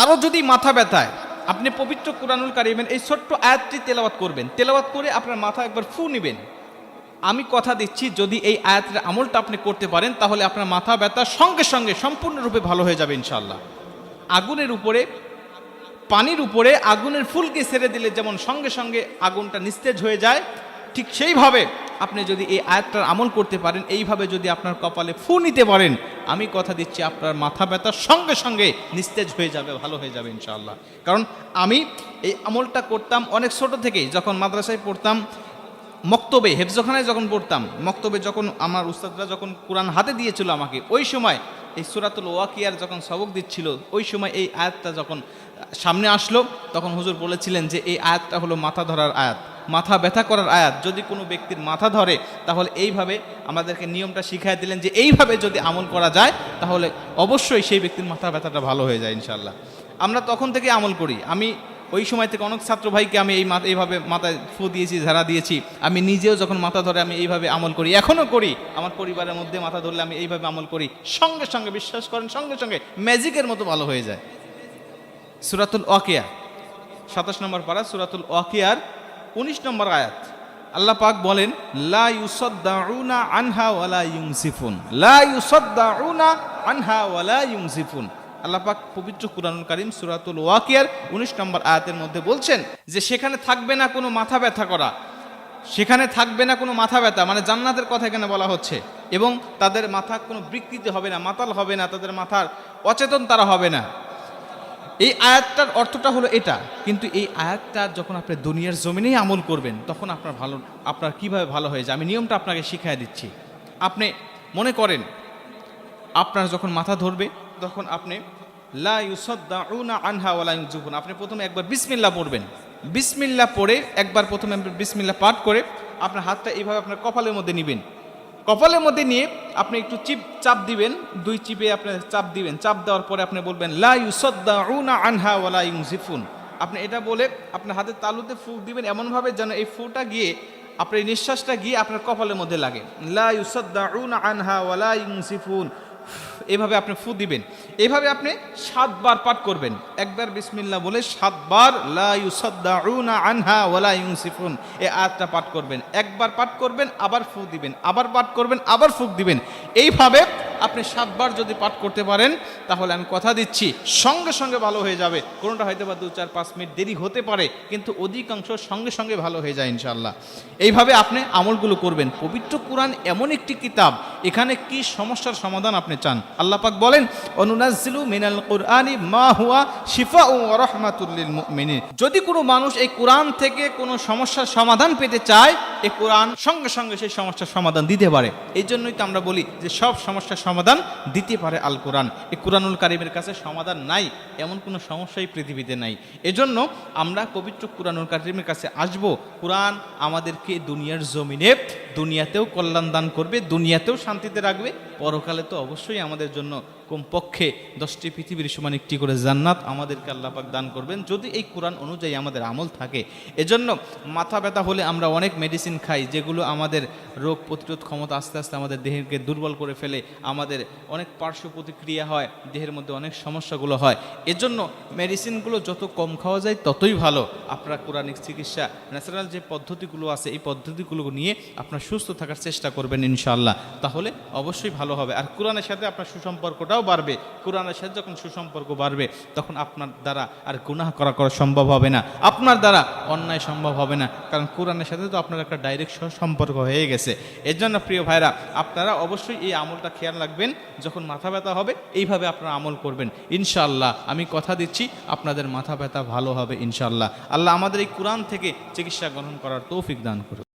কারও যদি মাথা ব্যথায়, আপনি পবিত্র কোরআনুল কারিমের এই ছোট্ট আয়াতটি তেলাওয়াত করবেন। তেলাওয়াত করে আপনার মাথা একবার ফু নেবেন। আমি কথা দিচ্ছি, যদি এই আয়াতের আমলটা আপনি করতে পারেন, তাহলে আপনার মাথা ব্যথা সঙ্গে সঙ্গে সম্পূর্ণরূপে ভালো হয়ে যাবে ইনশাল্লাহ আগুনের উপরে, পানির উপরে আগুনের ফুলকে ছেড়ে দিলে যেমন সঙ্গে সঙ্গে আগুনটা নিস্তেজ হয়ে যায়, ঠিক সেইভাবে আপনি যদি এই আয়াতটার আমল করতে পারেন, এইভাবে যদি আপনার কপালে ফু নিতে পারেন, আমি কথা দিচ্ছি আপনার মাথা ব্যথা সঙ্গে সঙ্গে নিস্তেজ হয়ে যাবে, ভালো হয়ে যাবে ইনশাআল্লাহ। কারণ আমি এই আমলটা করতাম অনেক ছোট থেকেই, যখন মাদ্রাসায় পড়তাম, মক্তবে, হেফজখানায় যখন পড়তাম, মক্তবে যখন আমার উস্তাদরা যখন কোরআন হাতে দিয়েছিল আমাকে, ওই সময় এই সুরাতুল ওয়াকিয়ার যখন সবক দিচ্ছিল, ওই সময় এই আয়াতটা যখন সামনে আসলো, তখন হুজুর বলেছিলেন যে এই আয়াতটা হলো মাথা ধরার আয়াত। মাথা ব্যথা করার আয়াত যদি কোনো ব্যক্তির মাথা ধরে, তাহলে এইভাবে আমাদেরকে নিয়মটা শিখাই দিলেন যে এইভাবে যদি আমল করা যায়, তাহলে অবশ্যই সেই ব্যক্তির মাথা ব্যথাটা ভালো হয়ে যায় ইনশাল্লাহ আমরা তখন থেকে আমল করি। আমি ওই সময় থেকে অনেক ছাত্র ভাইকে আমি এই এইভাবে মাথায় ফু দিয়েছি, ঝাড়া দিয়েছি। আমি নিজেও যখন মাথা ধরে আমি এইভাবে আমল করি, এখনও করি। আমার পরিবারের মধ্যে মাথা ধরলে আমি এইভাবে আমল করি। সঙ্গে সঙ্গে, বিশ্বাস করেন, সঙ্গে সঙ্গে ম্যাজিকের মতো ভালো হয়ে যায়। সুরাতুল ওয়াকিয়া, সাতাশ নম্বর পারা সুরাতুল ওয়াকিয়ার উনিশ নম্বর আয়াত। আল্লাহ পাক বলেন, লা ইউসাদ্দাউনা আনহা ওয়ালা ইউনসিফুন। লা ইউসাদ্দাউনা আনহা ওয়ালা ইউনসিফুন। আল্লাহ পাক পবিত্র কুরআনুল কারীম সূরাতুল ওয়াকিয়ার 19 নম্বর আয়াতের মধ্যে বলছেন যে, সেখানে থাকবে না কোনো মাথা ব্যথা করা। সেখানে থাকবে না কোনো মাথা ব্যথা। মানে জান্নাতের কথা এখানে বলা হচ্ছে। এবং তাদের মাথা কোনো বিকৃতি হবে না, মাতাল হবে না, তাদের মাথার অচেতন তারা হবে না। এই আয়াতটার অর্থটা হলো এটা। কিন্তু এই আয়াতটা যখন আপনি দুনিয়ার জমিনেই আমল করবেন, তখন আপনার ভালো, আপনার কীভাবে ভালো হয়ে যায়? আমি নিয়মটা আপনাকে শিখিয়ে দিচ্ছি। আপনি মনে করেন, আপনার যখন মাথা ধরবে, তখন আপনি লা আনহা আপনি প্রথমে একবার বিসমিল্লাহ পড়বেন। বিসমিল্লাহ পড়ে, একবার প্রথমে বিসমিল্লাহ পাঠ করে, আপনার হাতটা এইভাবে আপনার কপালের মধ্যে নেবেন। কপালের মধ্যে নিয়ে আপনি একটু চিপ চাপ দিবেন, দুই চিপে আপনি চাপ দিবেন। চাপ দেওয়ার পরে আপনি বলবেন, লা ইউসাদ্দাউনা আনহা ওয়ালা ইউজিফুন আপনি এটা বলে আপনার হাতের তালুতে ফু দিবেন, এমনভাবে যেন এই ফুটা গিয়ে, আপনার নিঃশ্বাসটা গিয়ে আপনার কপালের মধ্যে লাগে। লা ইউসাদ্দাউনা আনহা ওয়ালা ইউজিফুন এভাবে আপনি ফু দিবেন। এভাবে আপনি সাতবার পাঠ করবেন। একবার বিসমিল্লা বলে সাতবার আনহা ওয়ালা ইউনসিফুন। এই আয়াতটা পাঠ করবেন। একবার পাঠ করবেন, আবার ফু দিবেন। আবার পাঠ করবেন, আবার ফুক দিবেন। এইভাবে আপনি সাতবার যদি পাঠ করতে পারেন, তাহলে আমি কথা দিচ্ছি, সঙ্গে সঙ্গে ভালো হয়ে যাবে। কোনোটা হয়তো বা দু চার, পাঁচ মিনিট দেরি হতে পারে, কিন্তু অধিকাংশ সঙ্গে সঙ্গে ভালো হয়ে যায় ইনশাল্লাহ এইভাবে আপনি আমলগুলো করবেন। পবিত্র কোরআন এমন একটি কিতাব, এখানে কি সমস্যার সমাধান আপনি চান? আল্লাহ পাক বলেন অনুনাজিলু মিনাল কোরআনি মা হুয়া শিফা ও রহমাতুল্লিল মুমিনিন। যদি কোনো মানুষ এই কোরআন থেকে কোনো সমস্যার সমাধান পেতে চায় এই কোরআন সঙ্গে সঙ্গে সেই সমস্যার সমাধান দিতে পারে। এই জন্যই তো আমরা বলি যে সব সমস্যার সমাধান দিতে পারে আল কোরআন এই কোরআনুল কারিমের কাছে সমাধান নাই, এমন কোনো সমস্যাই পৃথিবীতে নাই। এজন্য আমরা পবিত্র কোরআনুল কারিমের কাছে আসব। কোরআন আমাদেরকে দুনিয়ার জমিনে দুনিয়াতেও কল্যাণ দান করবে, দুনিয়াতেও শান্তিতে রাখবে। পরকালে তো অবশ্যই আমাদের জন্য কমপক্ষে দশটি পৃথিবীর সমান একটি করে জান্নাত আমাদেরকে আল্লাপাক দান করবেন। যদি এই কোরআন অনুযায়ী আমাদের আমল থাকে, এজন্য মাথা ব্যথা হলে আমরা অনেক মেডিসিন খাই, যেগুলো আমাদের রোগ প্রতিরোধ ক্ষমতা আস্তে আস্তে আমাদের দেহকে দুর্বল করে ফেলে, আমাদের অনেক পার্শ্ব প্রতিক্রিয়া হয়, দেহের মধ্যে অনেক সমস্যাগুলো হয়। এজন্য মেডিসিনগুলো যত কম খাওয়া যায়, ততই ভালো। আপনারা কোরআনিক চিকিৎসা ন্যাচারাল যে পদ্ধতিগুলো আছে, এই পদ্ধতিগুলো নিয়ে আপনার সুস্থ থাকার চেষ্টা করবেন ইনশাআল্লাহ। তাহলে অবশ্যই ভালো হবে। আর কোরআনের সাথে আপনার সুসম্পর্কটাও বাড়বে। কোরআনের সাথে যখন সুসম্পর্ক বাড়বে, তখন আপনার দ্বারা আর গুনাহ করা করা সম্ভব হবে না। আপনার দ্বারা অন্যায় সম্ভব হবে না। কারণ কোরআনের সাথে তো আপনার একটা ডাইরেক্ট সম্পর্ক হয়ে গেছে। এর জন্য প্রিয় ভাইরা, আপনারা অবশ্যই এই আমলটা খেয়াল রাখবেন। যখন মাথা ব্যথা হবে, এইভাবে আপনারা আমল করবেন। ইনশাআল্লাহ, আমি কথা দিচ্ছি, আপনাদের মাথা ব্যথা ভালো হবে ইনশাআল্লাহ। আল্লাহ আমাদের এই কোরআন থেকে চিকিৎসা গ্রহণ করার তৌফিক দান করুন।